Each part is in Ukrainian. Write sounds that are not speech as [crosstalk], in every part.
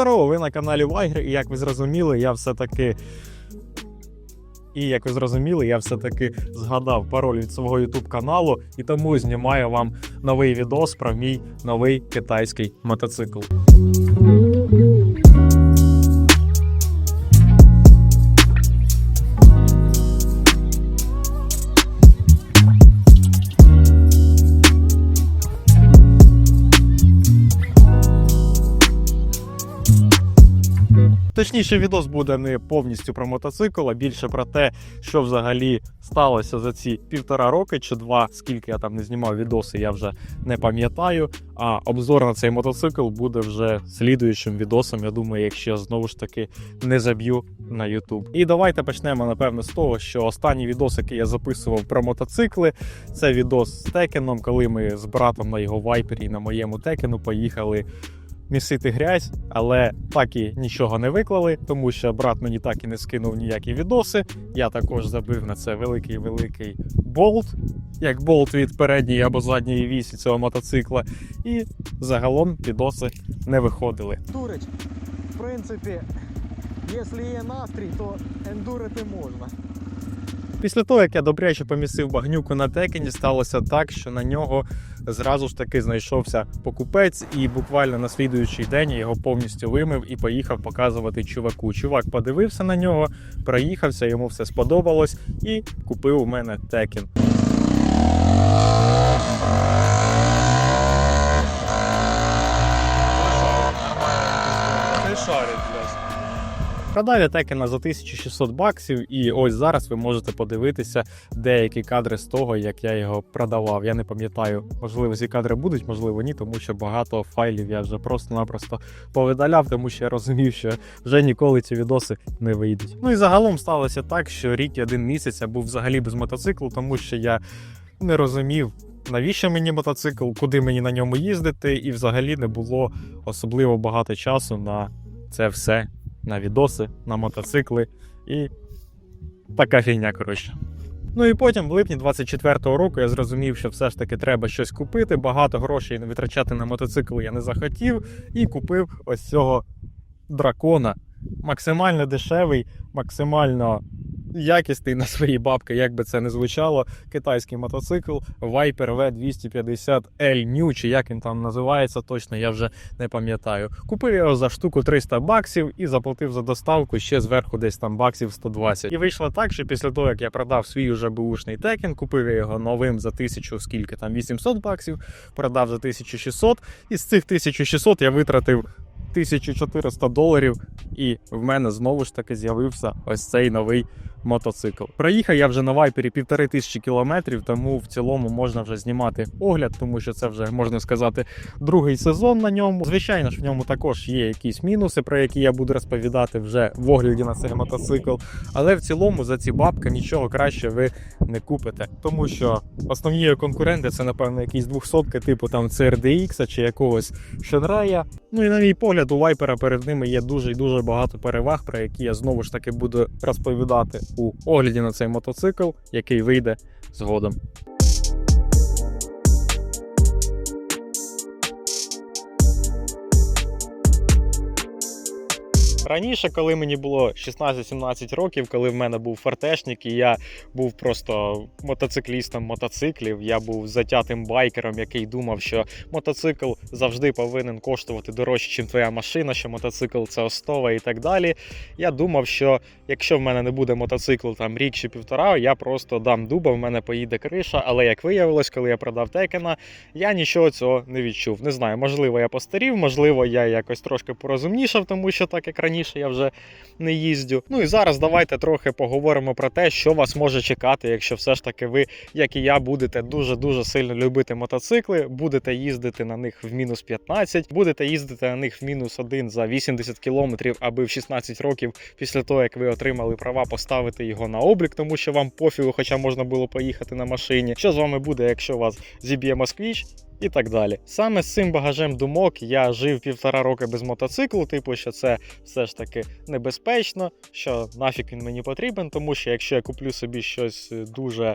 Здорово! Ви на каналі Вайгер, і як ви зрозуміли, я все-таки. І як ви зрозуміли, я все-таки згадав пароль від свого YouTube каналу і тому знімаю вам новий відос про мій новий китайський мотоцикл. Точніше, відос буде не повністю про мотоцикл, а більше про те, що взагалі сталося за ці півтора роки чи два, скільки я там не знімав відоси, я вже не пам'ятаю. А обзор на цей мотоцикл буде вже слідуючим відосом. Я думаю, якщо я знову ж таки не заб'ю на YouTube. І давайте почнемо, напевно, з того, що останній відос, який я записував про мотоцикли, це відос з Текеном, коли ми з братом на його вайпері і на моєму Текену поїхали місити грязь, але так і нічого не виклали, тому що брат мені так і не скинув ніякі відоси. Я також забив на це великий великий болт, як болт від передньої або задньої вісі цього мотоцикла. І загалом відоси не виходили. Туреч, в принципі, якщо є настрій, то ендурити можна. Після того, як я добряче помісив багнюку на текені, сталося так, що на нього зразу ж таки знайшовся покупець, і буквально на слідуючий день я його повністю вимив і поїхав показувати чуваку. Чувак подивився на нього, проїхався, йому все сподобалось і купив у мене текен. Не шарить, блядь. Продав я текена за 1600 баксів, і ось зараз ви можете подивитися деякі кадри з того, як я його продавав. Я не пам'ятаю, можливо, ці кадри будуть, можливо, ні, тому що багато файлів я вже просто-напросто повидаляв, тому що я розумів, що вже ніколи ці відоси не вийдуть. Ну і загалом сталося так, що рік і один місяць я був взагалі без мотоциклу, тому що я не розумів. Навіщо мені мотоцикл, куди мені на ньому їздити, і взагалі не було особливо багато часу на це все на відоси, на мотоцикли і така фігня, коротше. Ну і потім, в липні 24-го року, я зрозумів, що все ж таки треба щось купити. Багато грошей витрачати на мотоцикл я не захотів, і купив ось цього дракона. Максимально дешевий, максимально якісний на свої бабки, як би це не звучало. Китайський мотоцикл Viper V250L New, чи як він там називається, точно я вже не пам'ятаю. Купив його за штуку 300 баксів і заплатив за доставку ще зверху десь там баксів 120. І вийшло так, що після того, як я продав свій уже бушний текен, купив я його новим за тисячу, скільки там 800 баксів, продав за 1600, і з цих 1600 я витратив 1400 доларів, і в мене знову ж таки з'явився ось цей новий мотоцикл. Проїхав я вже на вайпері півтори тисячі кілометрів, тому в цілому можна вже знімати огляд, тому що це вже можна сказати другий сезон на ньому. Звичайно ж, в ньому також є якісь мінуси, про які я буду розповідати вже в огляді на цей мотоцикл. Але в цілому за ці бабки нічого краще ви не купите, тому що основні конкуренти це напевно якісь 200 типу там CRDX чи якогось Шенрея. Ну і на мій погляд, у вайпера перед ними є дуже і дуже багато переваг, про які я знову ж таки буду розповідати у огляді на цей мотоцикл, який вийде згодом. Раніше, коли мені було 16-17 років, коли в мене був фартешник, і я був просто мотоциклістом мотоциклів, я був затятим байкером, який думав, що мотоцикл завжди повинен коштувати дорожче, ніж твоя машина, що мотоцикл це основа і так далі. Я думав, що якщо в мене не буде мотоциклу там рік чи півтора, я просто дам дуба, в мене поїде криша. Але як виявилось, коли я продав текена, я нічого цього не відчув. Не знаю, можливо, я постарів, можливо, я якось трошки порозумнішав, тому що так як раніше я вже не їздю. Ну і зараз давайте трохи поговоримо про те, що вас може чекати, якщо все ж таки ви, як і я, будете дуже-дуже сильно любити мотоцикли, будете їздити на них в мінус 15, будете їздити на них в мінус 1 за 80 кілометрів, аби в 16 років після того, як ви отримали права, поставити його на облік, тому що вам пофігу, хоча можна було поїхати на машині. Що з вами буде, якщо вас зіб'є москвіч? І так далі. Саме з цим багажем думок я жив півтора роки без мотоциклу, типу, що це все ж таки небезпечно, що нафіг він мені потрібен, тому що якщо я куплю собі щось дуже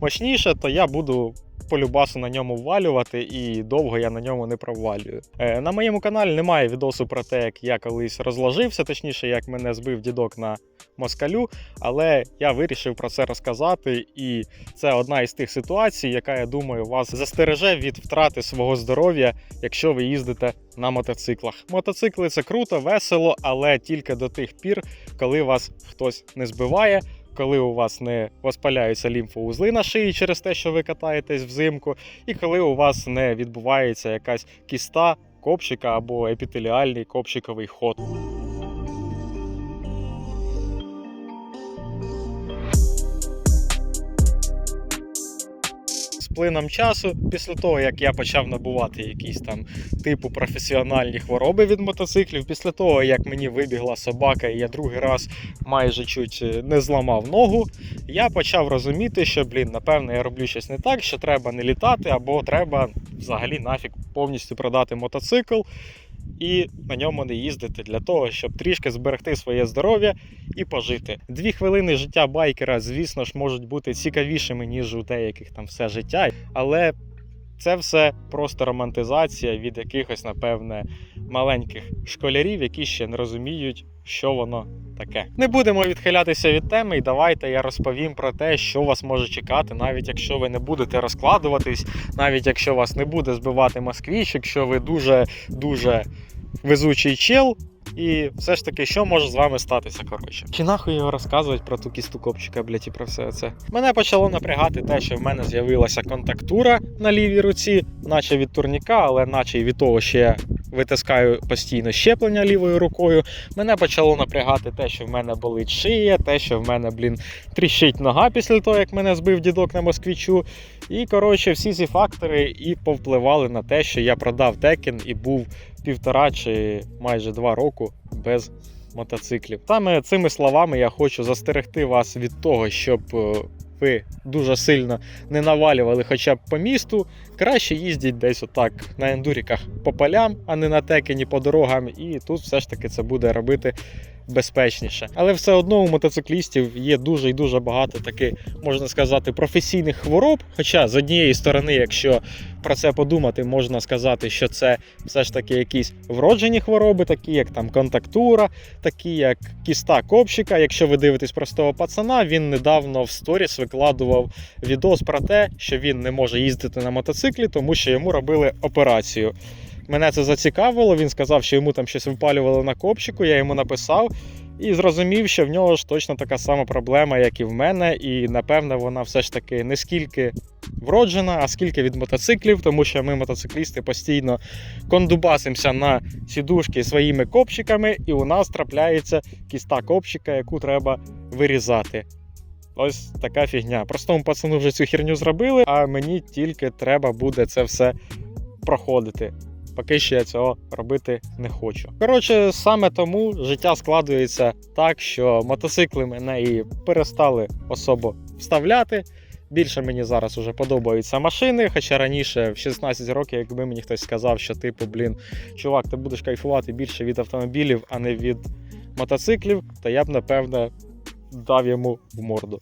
мощніше, то я буду полюбасу на ньому ввалювати, і довго я на ньому не провалюю. Е, на моєму каналі немає відосу про те, як я колись розложився, точніше, як мене збив дідок на москалю, але я вирішив про це розказати, і це одна із тих ситуацій, яка, я думаю, вас застереже від втрати свого здоров'я, якщо ви їздите на мотоциклах. Мотоцикли це круто, весело, але тільки до тих пір, коли вас хтось не збиває. Коли у вас не воспаляються лімфоузли на шиї через те, що ви катаєтесь взимку, і коли у вас не відбувається якась кіста копчика або епітеліальний копчиковий ход. Плином часу, після того як я почав набувати якісь там типу професіональні хвороби від мотоциклів, після того як мені вибігла собака, і я другий раз майже чуть е, не зламав ногу, я почав розуміти, що блін, напевно, я роблю щось не так, що треба не літати, або треба взагалі нафіг повністю продати мотоцикл і на ньому не їздити для того, щоб трішки зберегти своє здоров'я і пожити. Дві хвилини життя байкера, звісно ж, можуть бути цікавішими, ніж у деяких там все життя, але. Це все просто романтизація від якихось, напевне, маленьких школярів, які ще не розуміють, що воно таке. Не будемо відхилятися від теми, і давайте я розповім про те, що вас може чекати, навіть якщо ви не будете розкладуватись, навіть якщо вас не буде збивати москвіч, якщо ви дуже дуже везучий чел. І все ж таки, що може з вами статися, коротше. Чи нахуй його розказувати про ту кісту копчика, блядь, і про все це? Мене почало напрягати те, що в мене з'явилася контактура на лівій руці, наче від турніка, але наче й від того, що я витискаю постійно щеплення лівою рукою. Мене почало напрягати те, що в мене болить шия, те, що в мене, блін, тріщить нога після того, як мене збив дідок на москвічу. І коротше, всі ці фактори і повпливали на те, що я продав текен і був півтора чи майже два року без мотоциклів. Саме цими словами я хочу застерегти вас від того, щоб е, ви дуже сильно не навалювали хоча б по місту. Краще їздіть десь отак на ендуріках по полям, а не на текені по дорогам. І тут все ж таки це буде робити безпечніше. Але все одно у мотоциклістів є дуже і дуже багато таких, можна сказати, професійних хвороб. Хоча з однієї сторони, якщо про це подумати, можна сказати, що це все ж таки якісь вроджені хвороби, такі як там контактура, такі як кіста копчика. Якщо ви дивитесь простого пацана, він недавно в сторіс викладував відос про те, що він не може їздити на мотоциклі, тому що йому робили операцію. Мене це зацікавило. Він сказав, що йому там щось випалювало на копчику. Я йому написав і зрозумів, що в нього ж точно така сама проблема, як і в мене. І напевне вона все ж таки не скільки вроджена, а скільки від мотоциклів, тому що ми, мотоциклісти, постійно кондубасимося на сідушки своїми копчиками, і у нас трапляється кіста копчика, яку треба вирізати. Ось така фігня. Простому пацану вже цю херню зробили, а мені тільки треба буде це все проходити. Поки що я цього робити не хочу. Коротше, саме тому життя складується так, що мотоцикли мене і перестали особо вставляти. Більше мені зараз уже подобаються машини. Хоча раніше, в 16 років, якби мені хтось сказав, що типу, блін, чувак, ти будеш кайфувати більше від автомобілів, а не від мотоциклів, то я б напевне дав йому в морду.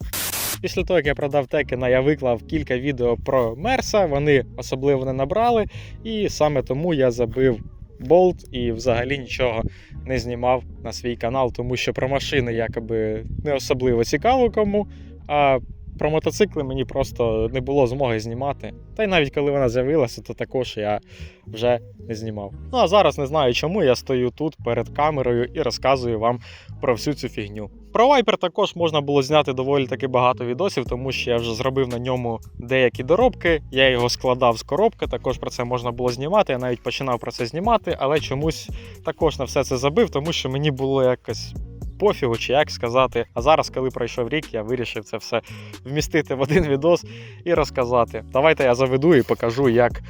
Після того, як я продав Текена, я виклав кілька відео про Мерса. Вони особливо не набрали, і саме тому я забив болт і взагалі нічого не знімав на свій канал, тому що про машини якоби не особливо цікаво кому. А про мотоцикли мені просто не було змоги знімати. Та й навіть коли вона з'явилася, то також я вже не знімав. Ну а зараз не знаю чому я стою тут перед камерою і розказую вам про всю цю фігню. Про Viper також можна було зняти доволі таки багато відосів, тому що я вже зробив на ньому деякі доробки. Я його складав з коробки, також про це можна було знімати. Я навіть починав про це знімати, але чомусь також на все це забив, тому що мені було якось. Пофігу, чи як сказати. А зараз, коли пройшов рік, я вирішив це все вмістити в один відос і розказати. Давайте я заведу і покажу, як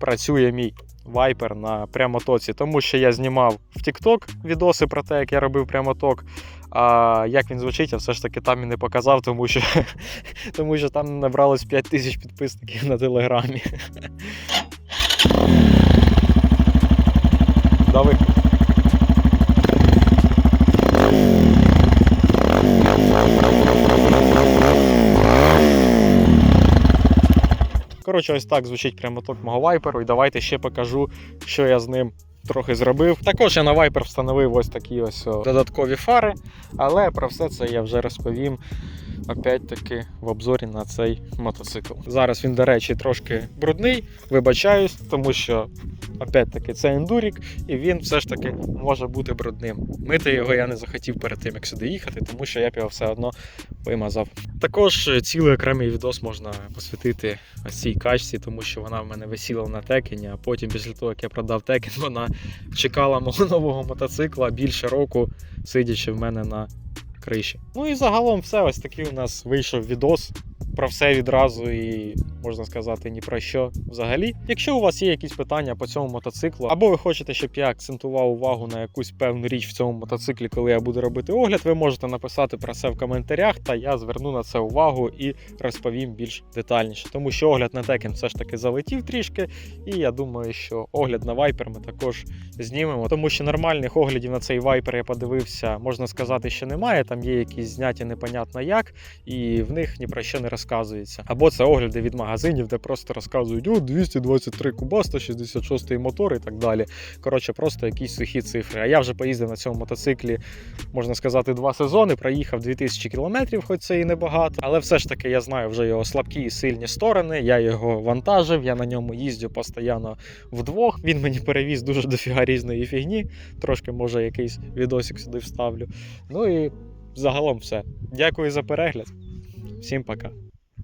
працює мій вайпер на прямотоці. Тому що я знімав в TikTok відоси про те, як я робив прямоток. А як він звучить, я все ж таки там і не показав, тому що, [laughs] тому що там набралось 5 тисяч підписників на телеграмі. [laughs] Давай. Коротше, ось так звучить прямоток мого вайперу. І давайте ще покажу, що я з ним трохи зробив. Також я на вайпер встановив ось такі ось додаткові фари, але про все це я вже розповім. Опять-таки в обзорі на цей мотоцикл. Зараз він, до речі, трошки брудний, вибачаюсь, тому що опять-таки це ендурік, і він все ж таки може бути брудним. Мити його я не захотів перед тим, як сюди їхати, тому що я б його все одно вимазав. Також цілий окремий відос можна посвятити ось цій качці, тому що вона в мене висіла на текені, а потім, після того, як я продав текен, [laughs] вона чекала мого нового мотоцикла більше року, сидячи в мене на криші. Ну і загалом все. Ось такий у нас вийшов відос. Про все відразу і можна сказати ні про що взагалі. Якщо у вас є якісь питання по цьому мотоциклу, або ви хочете, щоб я акцентував увагу на якусь певну річ в цьому мотоциклі, коли я буду робити огляд, ви можете написати про це в коментарях, та я зверну на це увагу і розповім більш детальніше. Тому що огляд на Tekken все ж таки залетів трішки, і я думаю, що огляд на Viper ми також знімемо, тому що нормальних оглядів на цей Viper я подивився, можна сказати, що немає. Там є якісь зняті непонятно як, і в них ні про що не розказується. Або це огляди від магазинів, де просто розказують о, 223 куба, 166 мотор і так далі. Коротше, просто якісь сухі цифри. А я вже поїздив на цьому мотоциклі, можна сказати, два сезони. Проїхав 2000 кілометрів, хоч це і небагато. Але все ж таки я знаю вже його слабкі і сильні сторони. Я його вантажив, я на ньому їздю постійно вдвох. Він мені перевіз дуже дофіга різної фігні. Трошки, може, якийсь відосик сюди вставлю. Ну і загалом все. Дякую за перегляд. Всім пока.